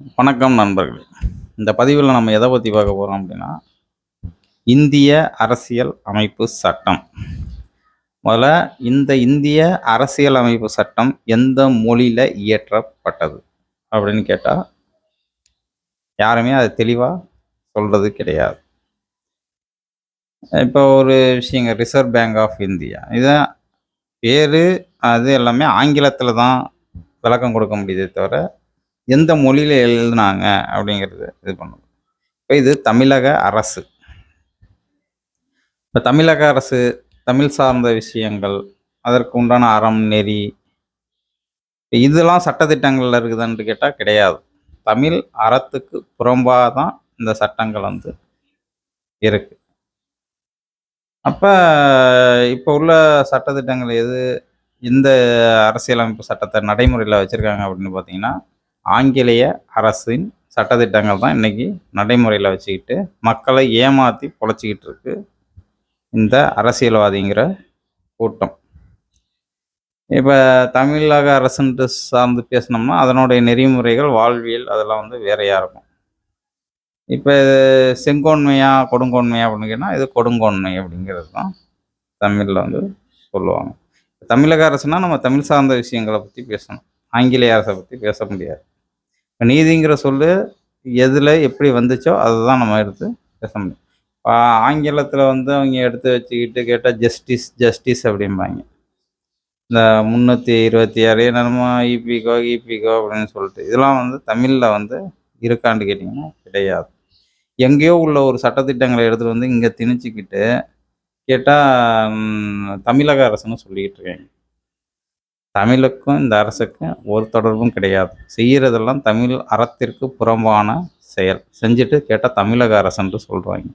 வணக்கம் நண்பர்களே. இந்த பதிவில் நம்ம எதை பற்றி பார்க்க போகிறோம் அப்படின்னா இந்திய அரசியல் அமைப்பு சட்டம். முதல்ல இந்த இந்திய அரசியல் அமைப்பு சட்டம் எந்த மொழியில் இயற்றப்பட்டது அப்படின்னு கேட்டால் யாருமே அது தெளிவாக சொல்கிறது கிடையாது. இப்போ ஒரு விஷயங்க ரிசர்வ் பேங்க் ஆஃப் இந்தியா இதான் பேர் அது எல்லாமே ஆங்கிலத்தில் தான் விளக்கம் கொடுக்க முடியுதே தவிர எந்த மொழியில் எழுதுனாங்க அப்படிங்கிறது இது பண்ணும். இப்போ இது தமிழக அரசு. இப்போ தமிழக அரசு தமிழ் சார்ந்த விஷயங்கள் அதற்கு உண்டான அறம் நெறி இதெல்லாம் சட்டத்திட்டங்களில் இருக்குதுன்னு கேட்டால் கிடையாது. தமிழ் அறத்துக்கு புறம்பாக தான் இந்த சட்டங்கள் வந்து இருக்கு. அப்போ இப்போ உள்ள சட்டத்திட்டங்கள் எது? இந்த அரசியலமைப்பு சட்டத்தை நடைமுறையில் வச்சுருக்காங்க அப்படின்னு பார்த்தீங்கன்னா ஆங்கிலேய அரசின் சட்டத்திட்டங்கள் தான் இன்றைக்கி நடைமுறையில் வச்சுக்கிட்டு மக்களை ஏமாற்றி பொழைச்சிக்கிட்டு இருக்கு இந்த அரசியல்வாதிங்கிற கூட்டம். இப்போ தமிழக அரசுன்ட்டு சார்ந்து பேசினோம்னா அதனுடைய நெறிமுறைகள் வாழ்வியல் அதெல்லாம் வந்து வேறையாக இருக்கும். இப்போ செங்கோன்மையா கொடுங்கோன்மையா அப்படின்னு கேட்டால் இது கொடுங்கோன்மை அப்படிங்கிறது தான் தமிழில் வந்து சொல்லுவாங்க. தமிழக அரசுனால் நம்ம தமிழ் சார்ந்த விஷயங்களை பற்றி பேசணும். ஆங்கிலேய அரசை பற்றி பேச முடியாது. நீதிங்கிற சொல்லு எதில் எப்படி வந்துச்சோ அதை தான் நம்ம எடுத்து பேச முடியும். ஆங்கிலத்தில் வந்து அவங்க எடுத்து வச்சுக்கிட்டு கேட்டால் ஜஸ்டிஸ் ஜஸ்டிஸ் அப்படிம்பாங்க. இந்த முந்நூற்றி இருபத்தி ஆறு என்னமோ இபிகோ இபிகோ அப்படின்னு சொல்லிட்டு. இதெல்லாம் வந்து தமிழில் வந்து இருக்கான்னு கேட்டிங்கன்னா கிடையாது. எங்கேயோ உள்ள ஒரு சட்டத்திட்டங்களை எடுத்துகிட்டு வந்து இங்கே திணிச்சிக்கிட்டு கேட்டால் தமிழக அரசுன்னு சொல்லிக்கிட்டு இருக்காங்க. தமிழுக்கும் இந்த அரசுக்கும் ஒரு தொடர்பும் கிடையாது. செய்கிறதெல்லாம் தமிழ் அறத்திற்கு புறம்பான செயல். செஞ்சுட்டு கேட்டால் தமிழக அரசுன்ட்டு சொல்கிறாங்க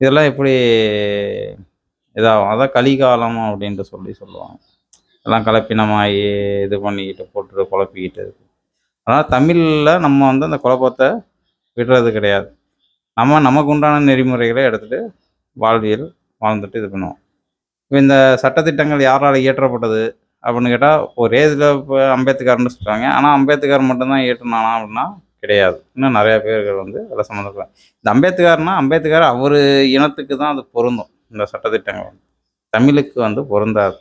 இதெல்லாம் எப்படி இதாகும்? அதான் கலிகாலம் அப்படின்ட்டு சொல்லி சொல்லுவாங்க. எல்லாம் கலப்பினமாகி இது பண்ணிக்கிட்டு போட்டு குழப்பிக்கிட்டு அதனால் தமிழில் நம்ம வந்து அந்த குழப்பத்தை விடுறது கிடையாது. நம்ம நமக்கு உண்டான நெறிமுறைகளை எடுத்துகிட்டு வாழ்வியல் வாழ்ந்துட்டு இது பண்ணுவோம். இப்போ இந்த சட்டத்திட்டங்கள் யாரால் இயற்றப்பட்டது? அப்படின்னு கேட்டால் ஒரே இதில் இப்போ அம்பேத்கர்னு சொல்கிறாங்க ஆனால் அம்பேத்கர் மட்டும்தான் ஏற்றுனானா அப்படின்னா கிடையாது. இன்னும் நிறையா பேர்கள் வந்து அதில் சம்மந்தப்படும் இந்த அம்பேத்கர்னா அம்பேத்கர் அவர் இனத்துக்கு தான் அது பொருந்தும். இந்த சட்டத்திட்டங்கள் வந்து. தமிழுக்கு வந்து பொருந்தாது.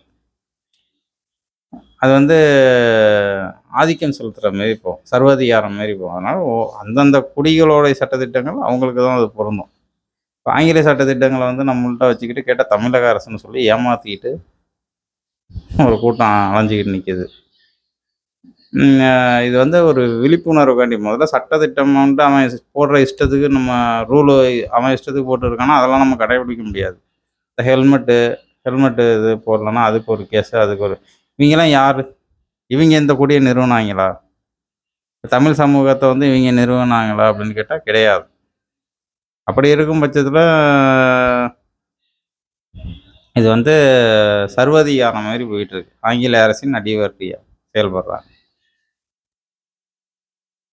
அது வந்து ஆதிக்கம் செலுத்துகிற மாரி போகும். சர்வதிகாரம் மாரி போகும். அதனால் அந்தந்த குடிகளோடைய சட்டத்திட்டங்கள் அவங்களுக்கு தான் அது பொருந்தும். இப்போ ஆங்கில சட்டத்திட்டங்களை வந்து நம்மள்கிட்ட வச்சுக்கிட்டு கேட்டால் தமிழக அரசுன்னு சொல்லி ஏமாற்றிக்கிட்டு ஒரு கூட்டம் அலைஞ்சிக்கிட்டு நிற்கிது இது வந்து ஒரு விழிப்புணர்வுக்காண்டி முதல்ல சட்டத்திட்டம் வந்து அவன் போடுற இஷ்டத்துக்கு நம்ம ரூலு அவன் இஷ்டத்துக்கு போட்டுருக்கானா அதெல்லாம் நம்ம கடைபிடிக்க முடியாது. இந்த ஹெல்மெட்டு ஹெல்மெட்டு இது போடலன்னா அதுக்கு ஒரு கேஸு அதுக்கு ஒரு இவங்கெல்லாம் யார்? இவங்க எந்த கூடிய நிறுவனாங்களா? தமிழ் சமூகத்தை வந்து இவங்க நிறுவனாங்களா அப்படின்னு கேட்டால் கிடையாது. அப்படி இருக்கும் பட்சத்தில் இது வந்து சர்வதிகாரம் மாதிரி போயிட்டுருக்கு ஆங்கில அரசின் அடிவர்த்தியாக செயல்படுறாங்க